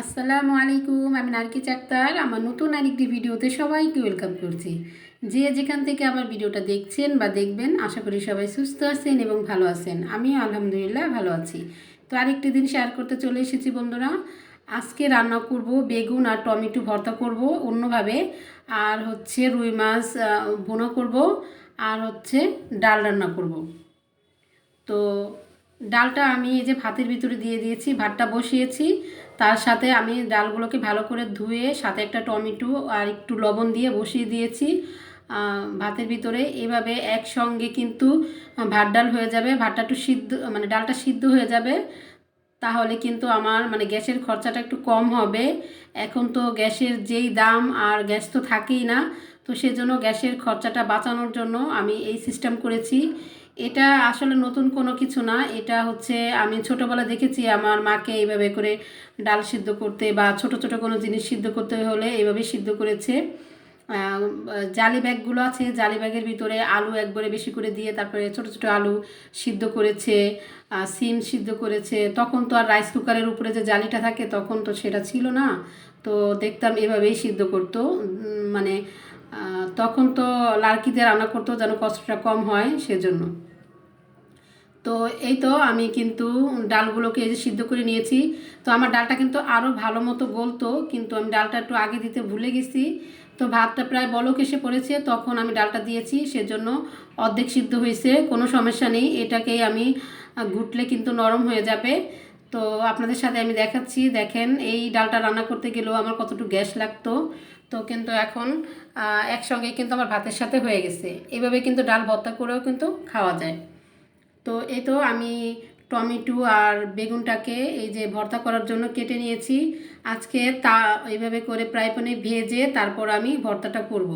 আসসালামু আলাইকুম, আমি নারকি চাক্তার। আমার নতুন আরেকটি ভিডিওতে সবাইকে ওয়েলকাম করছি। যে যেখান থেকে আমার ভিডিওটা দেখছেন বা দেখবেন, আশা করি সবাই সুস্থ আছেন এবং ভালো আছেন। আমি আলহামদুলিল্লাহ ভালো আছি। তো আরেকটি দিন শেয়ার করতে চলে এসেছি বন্ধুরা। আজকে রান্না করব বেগুন আর টমেটো ভর্তা করব অন্যভাবে। আর হচ্ছে রুই মাছ বোনা করব। আর হচ্ছে ডাল রান্না করব। তো ডালটা আমি এই যে ভাতের ভিতরে দিয়ে দিয়েছি, ভাতটা বসিয়েছি। তার সাথে আমি ডালগুলোকে ভালো করে ধুয়ে, সাথে একটা টমেটো আর একটু লবণ দিয়ে বসিয়ে দিয়েছি ভাতের ভিতরে। এভাবে একসঙ্গে কিন্তু ভাত ডাল হয়ে যাবে। ভাতটা একটু সিদ্ধ মানে ডালটা সিদ্ধ হয়ে যাবে। তাহলে কিন্তু আমার মানে গ্যাসের খরচাটা একটু কম হবে। এখন তো গ্যাসের যেই দাম, আর গ্যাস তো থাকেই না। তো সেজন্য গ্যাসের খরচাটা বাঁচানোর জন্য আমি এই সিস্টেম করেছি। এটা আসলে নতুন কোনো কিছু না। এটা হচ্ছে আমি ছোটোবেলা দেখেছি আমার মাকে এইভাবে করে ডাল সিদ্ধ করতে বা ছোট ছোট কোনো জিনিস সিদ্ধ করতে হলে এইভাবে সিদ্ধ করেছে। জালি ব্যাগগুলো আছে, জালি ব্যাগের ভিতরে আলু একবারে বেশি করে দিয়ে তারপরে ছোট ছোট আলু সিদ্ধ করেছে সিম সিদ্ধ করেছে। তখন তো আর রাইস কুকারের উপরে যে জালিটা থাকে তখন তো সেটা ছিল না। তো দেখতাম এভাবেই সিদ্ধ করতো। মানে তখন তো লার্কিতে রান্না করতো যেন কষ্টটা কম হয় সেজন্য। তো এই তো আমি কিন্তু ডালগুলোকে এই যে সিদ্ধ করে নিয়েছি। তো আমার ডালটা কিন্তু আরও ভালো মতো গলতো, কিন্তু আমি ডালটা একটু আগে দিতে ভুলে গেছি। তো ভাতটা প্রায় বলক এসে পড়েছে, তখন আমি ডালটা দিয়েছি, সেজন্য অর্ধেক সিদ্ধ হয়েছে, কোনো সমস্যা নেই। এটাকেই আমি ঘুটলে কিন্তু নরম হয়ে যাবে। তো আপনাদের সাথে আমি দেখাচ্ছি, দেখেন এই ডালটা রান্না করতে গেলেও আমার কতটুকু গ্যাস লাগতো। তো কিন্তু এখন একসঙ্গে কিন্তু আমার ভাতের সাথে হয়ে গেছে। এভাবে কিন্তু ডাল ভর্তা করেও কিন্তু খাওয়া যায়। তো এই তো আমি টমেটো আর বেগুনটাকে এই যে ভর্তা করার জন্য কেটে নিয়েছি। আজকে তা এইভাবে করে প্রায় পনে ভেজে তারপর আমি ভর্তাটা করব।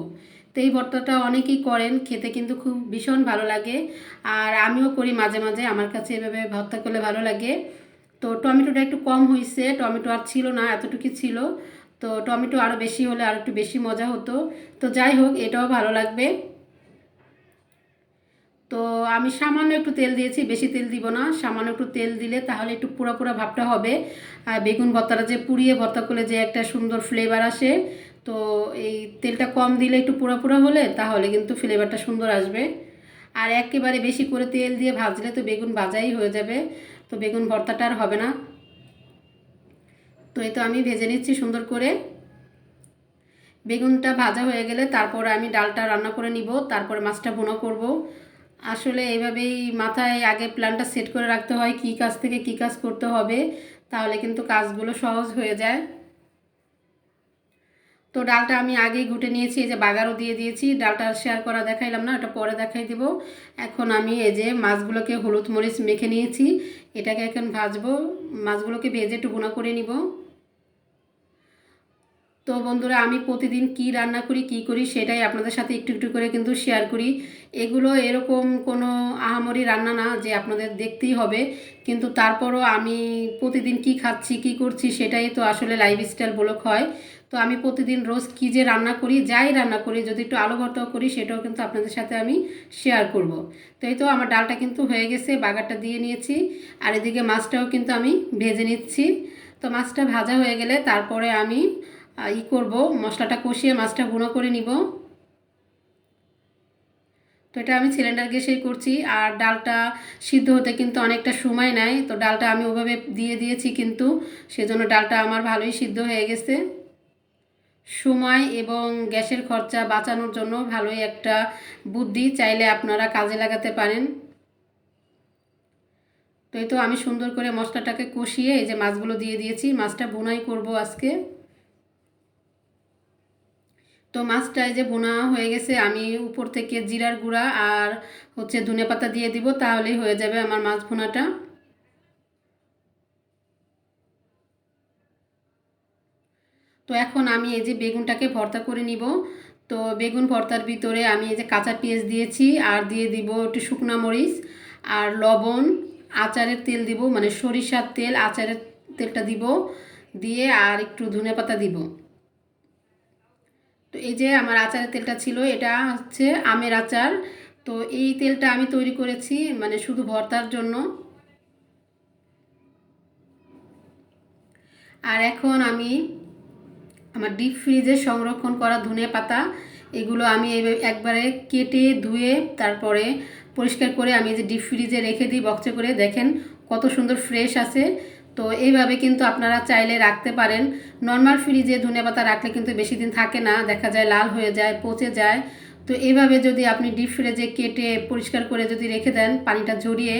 তো এই ভর্তাটা অনেকেই করেন, খেতে কিন্তু খুব ভীষণ ভালো লাগে আর আমিও করি মাঝে মাঝে, আমার কাছে এভাবে ভর্তা করলে ভালো লাগে। তো টমেটোটা একটু কম হয়েছে টমেটো আর ছিল না, এতটুকু ছিল। তো টমেটো আরও বেশি হলে আর একটু বেশি মজা হতো। তো যাই হোক, এটাও ভালো লাগবে। তো আমি সামান্য একটু তেল দিয়েছি, বেশি তেল দিব না। সামান্য একটু তেল দিলে তাহলে একটু পুরো পুরো ভাবটা হবে। আর বেগুন ভর্তাটা যে পুড়িয়ে ভর্তা করলে যে একটা সুন্দর ফ্লেভার আসে, তো এই তেলটা কম দিলে একটু পুরো পুরো হলে তাহলে কিন্তু ফ্লেভারটা সুন্দর আসবে। আর একেবারে বেশি করে তেল দিয়ে ভাজলে তো বেগুন ভাজাই হয়ে যাবে, তো বেগুন ভর্তাটা আর হবে না। তো এই তো আমি ভেজে নিচ্ছি সুন্দর করে। বেগুনটা ভাজা হয়ে গেলে তারপর আমি ডালটা রান্না করে নিব, তারপরে মাছটা বোনা করব। আসলে এইভাবেই মাথায় আগে প্ল্যানটা সেট করে রাখতে হয় কী কাজ থেকে কী কাজ করতে হবে, তাহলে কিন্তু কাজগুলো সহজ হয়ে যায়। তো ডালটা আমি আগেই ঘুটে নিয়েছি, এই যে বাগারও দিয়ে দিয়েছি, ডালটা শেয়ার করা দেখাইলাম না, ওটা পরে দেখাই দেবো। এখন আমি এই যে মাছগুলোকে হলুদ মরিচ মেখে নিয়েছি, এটাকে এখন ভাজবো, মাছগুলোকে ভেজে গুঁড়া করে নিব। তো বন্ধুরা, আমি প্রতিদিন কি রান্না করি, কি করি সেটাই আপনাদের সাথে একটু একটু করে কিন্তু শেয়ার করি। এগুলো এরকম কোনো আহামরি রান্না না যে আপনাদের দেখতেই হবে। কিন্তু তারপরও আমি প্রতিদিন কি খাচ্ছি, কি করছি সেটাই তো আসলে লাইফস্টাইল ব্লক হয়। তো আমি প্রতিদিন রোজ কী যে রান্না করি, যাই রান্না করি, যদি একটু আলু ভর্তাও করি সেটাও কিন্তু আপনাদের সাথে আমি শেয়ার করব। তো এই তো আমার ডালটা কিন্তু হয়ে গেছে, বাগারটা দিয়ে নিয়েছি। আর এদিকে মাছটাও কিন্তু আমি ভেজে নিচ্ছি। তো মাছটা ভাজা হয়ে গেলে তারপরে আমি ই করব, মশলাটা কষিয়ে মাছটা গুঁড়ো করে নিব। তো এটা আমি সিলিন্ডার গ্যাসেই করছি, আর ডালটা সিদ্ধ হতে কিন্তু অনেকটা সময় নেয়। তো ডালটা আমি ওভাবে দিয়ে দিয়েছি কিন্তু, সেজন্য ডালটা আমার ভালোই সিদ্ধ হয়ে গেছে। সময় এবং গ্যাসের খরচা বাঁচানোর জন্য ভালোই একটা বুদ্ধি চাইলে আপনারা কাজে লাগাতে পারেন। তো এই তো আমি সুন্দর করে মশলাটাকে কষিয়ে এই যে মাছগুলো দিয়ে দিয়েছি, মাছটা বোনাই করব আজকে। তো মাছটা এই যে বোনা হয়ে গেছে, আমি উপর থেকে জিরার গুঁড়া আর হচ্ছে ধনে পাতা দিয়ে দিব, তাহলেই হয়ে যাবে আমার মাছ ভুনাটা। তো এখন আমি এই যে বেগুনটাকে ভর্তা করে নিব। তো বেগুন ভর্তার ভিতরে আমি এই যে কাঁচা পেঁয়াজ দিয়েছি, আর দিয়ে দিব একটু শুকনা মরিচ আর লবণ। আচারের তেল দিব মানে সরিষার তেল, আচারের তেলটা দিব, দিয়ে আর একটু ধনে পাতা দিব। তো এই যে আমার আচারের তেলটা ছিল, এটা হচ্ছে আমের আচার। তো এই তেলটা আমি তৈরি করেছি মানে শুধু ভর্তার জন্য। আর এখন আমি আমার ডিপ ফ্রিজে সংরক্ষণ করা ধনে পাতা, এগুলো আমি একবারে কেটে ধুয়ে তারপরে পরিষ্কার করে আমি যে ডিপ ফ্রিজে রেখে দিই বক্সে করে। দেখেন কত সুন্দর ফ্রেশ আছে। তো এইভাবে কিন্তু আপনারা চাইলে রাখতে পারেন। নর্মাল ফ্রিজে ধনে পাতা রাখলে কিন্তু বেশি দিন থাকে না, দেখা যায় লাল হয়ে যায়, পচে যায়। তো এইভাবে যদি আপনি ডিপ ফ্রিজে কেটে পরিষ্কার করে যদি রেখে দেন পানিটা ঝরিয়ে,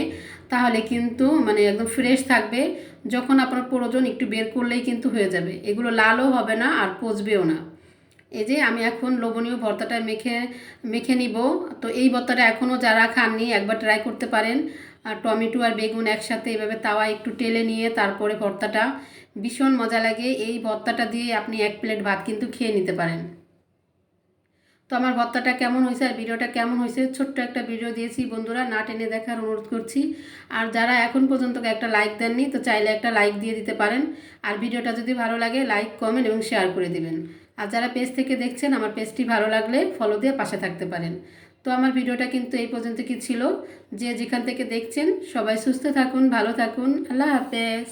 তাহলে কিন্তু মানে একদম ফ্রেশ থাকবে। যখন আপনার প্রয়োজন একটু বের করলেই কিন্তু হয়ে যাবে। এগুলো লালও হবে না আর পচবেও না। এই যে আমি এখন লবণীয় ভর্তাটা মেখে মেখে নিব। তো এই ভর্তাটা এখনও যারা খাননি, একবার ট্রাই করতে পারেন। আর টমেটো আর বেগুন একসাথে এভাবে তাওয়া একটু টেলে নিয়ে তারপরে ভর্তাটা। ভীষণ মজা লাগে। এই ভর্তাটা দিয়ে আপনি এক প্লেট ভাত কিন্তু খেয়ে নিতে পারেন। তো আমার ভর্তাটা কেমন হয়েছে আর ভিডিওটা কেমন হয়েছে ছোট্ট একটা ভিডিও দিয়েছি বন্ধুরা, না টেনে দেখার অনুরোধ করছি। আর যারা এখন পর্যন্ত একটা লাইক দেননি, তো চাইলে একটা লাইক দিয়ে দিতে পারেন। আর ভিডিওটা যদি ভালো লাগে লাইক কমেন্ট এবং শেয়ার করে দিবেন। আর যারা পেজ থেকে দেখছেন, আমার পেজটি ভালো লাগলে ফলো দিয়ে পাশে থাকতে পারেন। তো আমার ভিডিওটা কিন্তু এই পর্যন্ত কি ছিল? যে যেখান থেকে দেখছেন, সবাই সুস্থ থাকুন, ভালো থাকুন। আল্লাহ হাফেজ।